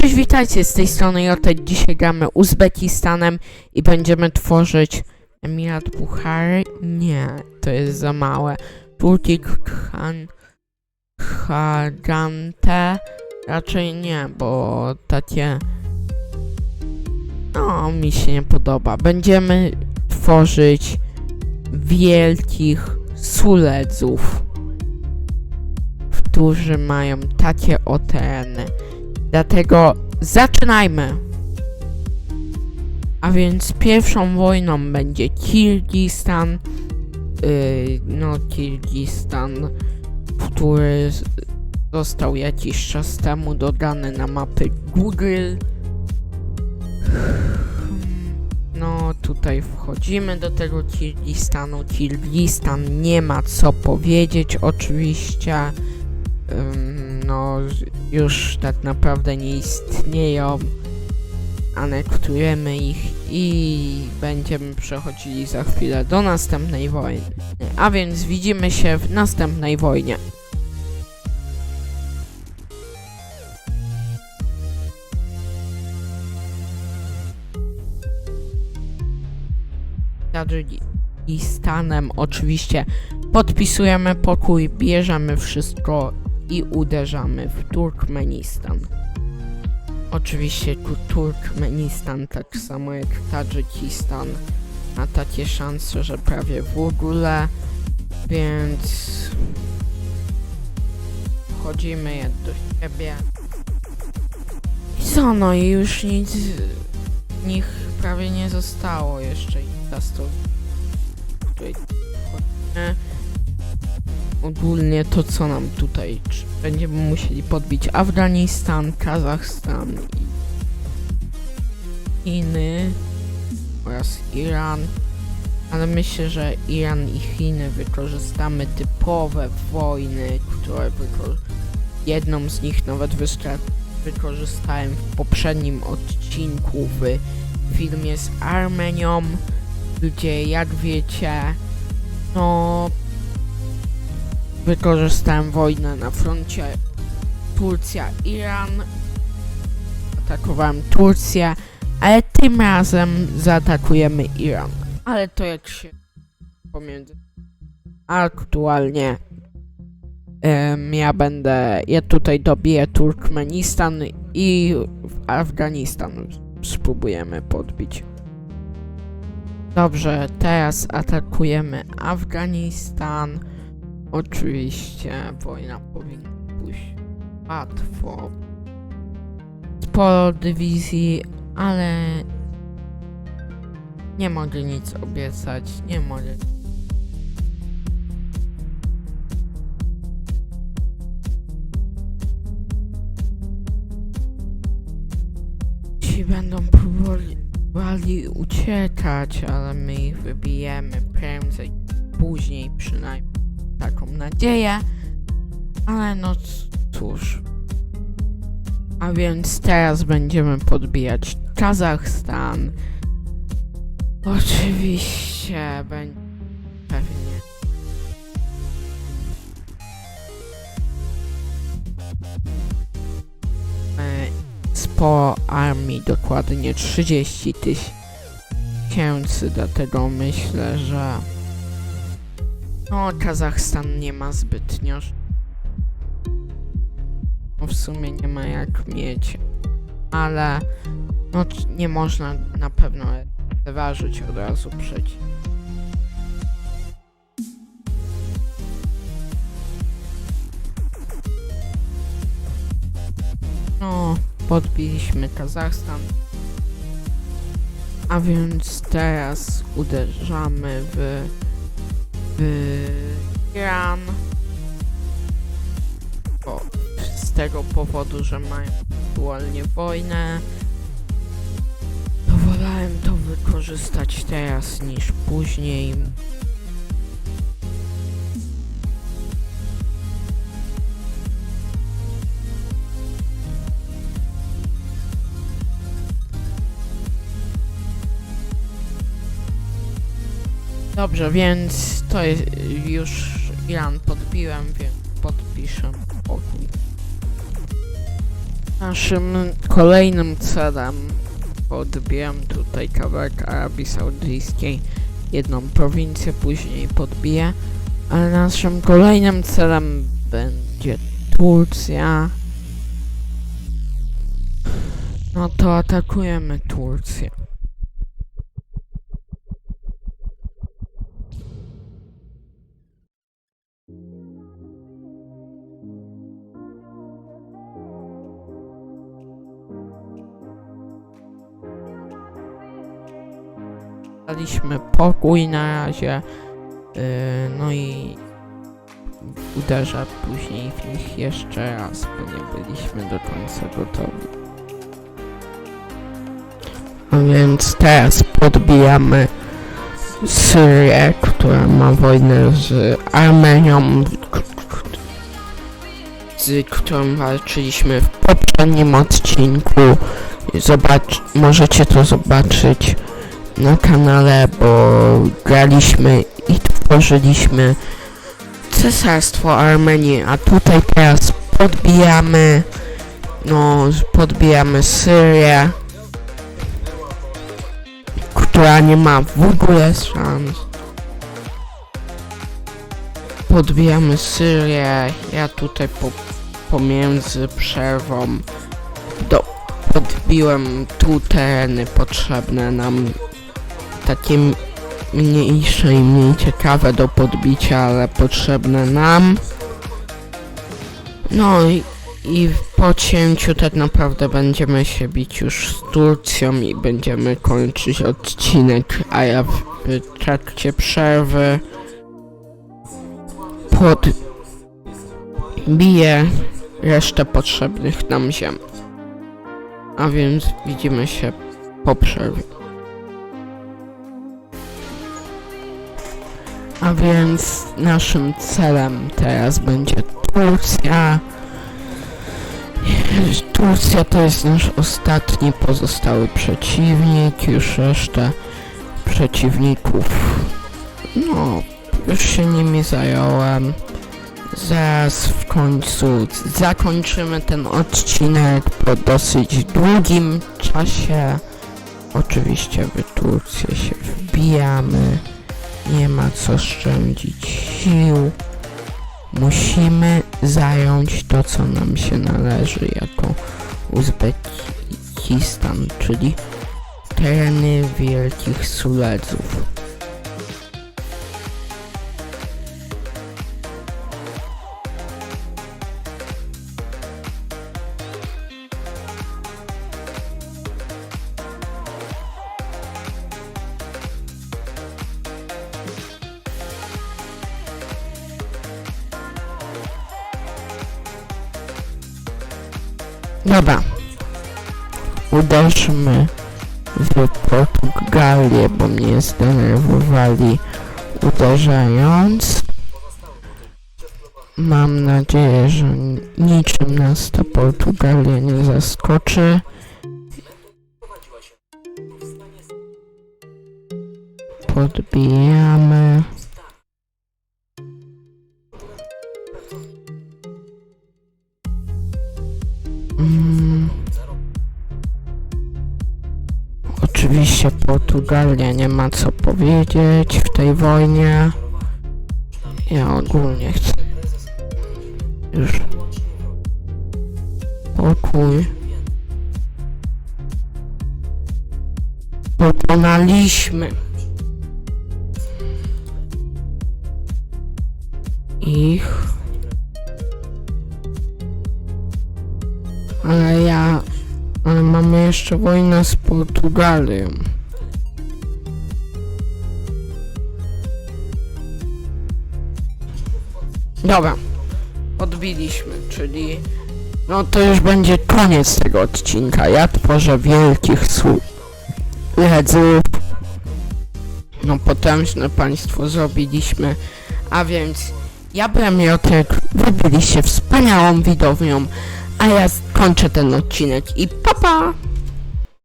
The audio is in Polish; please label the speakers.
Speaker 1: cześć, witajcie, z tej strony Jotek. Dzisiaj gramy Uzbekistanem i będziemy tworzyć Emirat Buchary. Nie, to jest za małe. Turki Khan... Khagante. Raczej nie, bo takie... No, mi się nie podoba. Będziemy tworzyć wielkich suledzów, którzy mają takie o tereny. Dlatego zaczynajmy! A więc pierwszą wojną będzie Kirgistan. Yy, no, Kirgistan, który został jakiś czas temu dodany na mapy Google. No, tutaj wchodzimy do tego Kirgistanu. Kirgistan nie ma co powiedzieć, oczywiście. No, już tak naprawdę nie istnieją. Anektujemy ich i będziemy przechodzili za chwilę do następnej wojny. A więc widzimy się w następnej wojnie. Tadżykistanem oczywiście podpisujemy pokój, bierzemy wszystko i uderzamy w Turkmenistan. Oczywiście tu Turkmenistan, tak samo jak Tadżykistan, ma takie szanse, że prawie w ogóle, więc wchodzimy je do siebie. I co, no i już nic nich prawie nie zostało jeszcze teraz to tutaj. Ogólnie to co nam tutaj będziemy musieli podbić Afganistan, Kazachstan i Chiny oraz Iran. Ale myślę, że Iran i Chiny wykorzystamy typowe wojny, które jedną z nich nawet wykorzystałem w poprzednim odcinku w filmie z Armenią, gdzie jak wiecie, no wykorzystałem wojnę na froncie Turcja-Iran. Atakowałem Turcję, ale tym razem zaatakujemy Iran. Ale to jak się pomiędzy. Aktualnie em, ja będę. Ja tutaj dobiję Turkmenistan i Afganistan spróbujemy podbić. Dobrze, teraz atakujemy Afganistan. Oczywiście wojna powinna pójść łatwo. Sporo dywizji, ale nie mogę nic obiecać, nie mogę. Ci będą próbowali uciekać, ale my ich wybijemy prędzej, później przynajmniej taką nadzieję. Ale no cóż. A więc teraz będziemy podbijać Kazachstan. Oczywiście będzie pewnie. E, Sporo armii, dokładnie 30 tysięcy, dlatego myślę, że no, Kazachstan nie ma zbytnio. No, w sumie nie ma jak mieć. Ale no nie można na pewno ważyć od razu przeciw. No, podbiliśmy Kazachstan. A więc teraz uderzamy w w Iran. Bo z tego powodu, że mają aktualnie wojnę, to wolałem to wykorzystać teraz niż później. Dobrze, więc to jest już Iran podbiłem, więc podpiszę pokój. Naszym kolejnym celem podbiłem tutaj kawałek Arabii Saudyjskiej, jedną prowincję, później podbiję, ale naszym kolejnym celem będzie Turcja. No to atakujemy Turcję. Daliśmy pokój na razie, yy, no i uderza później w nich jeszcze raz, bo nie byliśmy do końca gotowi. A więc teraz podbijamy Syrię, która ma wojnę z Armenią, z którą walczyliśmy w poprzednim odcinku. Zobacz, możecie to zobaczyć na kanale, bo graliśmy i tworzyliśmy Cesarstwo Armenii, a tutaj teraz podbijamy, no, podbijamy Syrię, która nie ma w ogóle szans. Podbijamy Syrię, ja tutaj po, pomiędzy przerwą do, podbiłem tu tereny potrzebne nam, takie mniejsze i mniej ciekawe do podbicia, ale potrzebne nam. No i, i po cięciu tak naprawdę będziemy się bić już z Turcją i będziemy kończyć odcinek, a ja w, w trakcie przerwy podbiję resztę potrzebnych nam ziem. A więc widzimy się po przerwie. A więc naszym celem teraz będzie Turcja. Turcja to jest nasz ostatni pozostały przeciwnik, już resztę przeciwników. No, już się nimi zająłem. Zaraz w końcu zakończymy ten odcinek po dosyć długim czasie. Oczywiście w Turcję się wbijamy. Nie ma co szczędzić sił. Musimy zająć to, co nam się należy jako Uzbekistan, czyli tereny Wielkich Suledzów. Dobra. Uderzmy w Portugalię, bo mnie zdenerwowali uderzając. Mam nadzieję, że niczym nas ta Portugalia nie zaskoczy. Podbijamy. Portugalia nie ma co powiedzieć w tej wojnie. Ja ogólnie chcę już pokój. Pokonaliśmy ich. Ale ja... Ale mamy jeszcze wojnę z Portugalią. Dobra. Odbiliśmy, czyli... No to już będzie koniec tego odcinka. Ja tworzę wielkich słudzów. No potężne państwo zrobiliśmy. A więc... Ja byłem Jotek, wy byliście wspaniałą widownią, a ja kończę ten odcinek i papa! Pa!